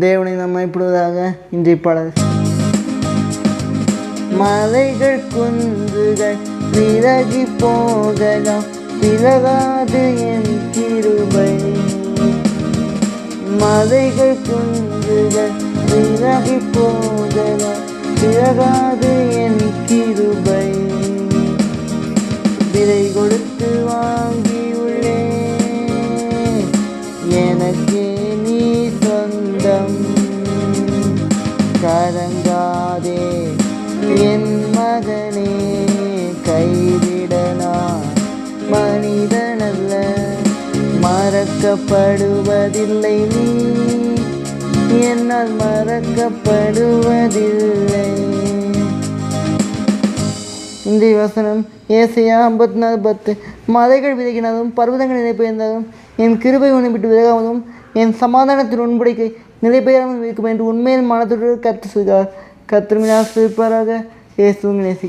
தேவனை நாம் மயப்படுவதாக இன்றைய பாடல். மலைகள் குன்றுகள் விலகி போகலாம் விலகாது என் கிருபை. மலைகள் குன்றுகள் விலகி போகலாம் விலகாது என் கிருபை. விலை கொடுத்து வாங்கியுள்ளே கலங்காதே என் மகனே கைவிடனா மனிதனல்ல. மறக்கப்படுவதில்லை நீ. என்னால் மறக்கப்படுவதில்லை. இந்த வசனம் ஏசையா ஐம்பத்தி நாலு பத்து. மலைகள் விலகினதும் பர்வதங்கள் நிலைபெயர்ந்ததும் என் கிருபை உன்னை விட்டு விலகாமலும் என் சமாதானத்தின் உன்படிக்கை நிலைபெயராமல் இருக்கும் என்று உண்மையின் மனத்துடன் கற்று சொல்கிறார். கத்திரமினா சிரிப்பாராக இயேசுவும் நேசிக்கிறார்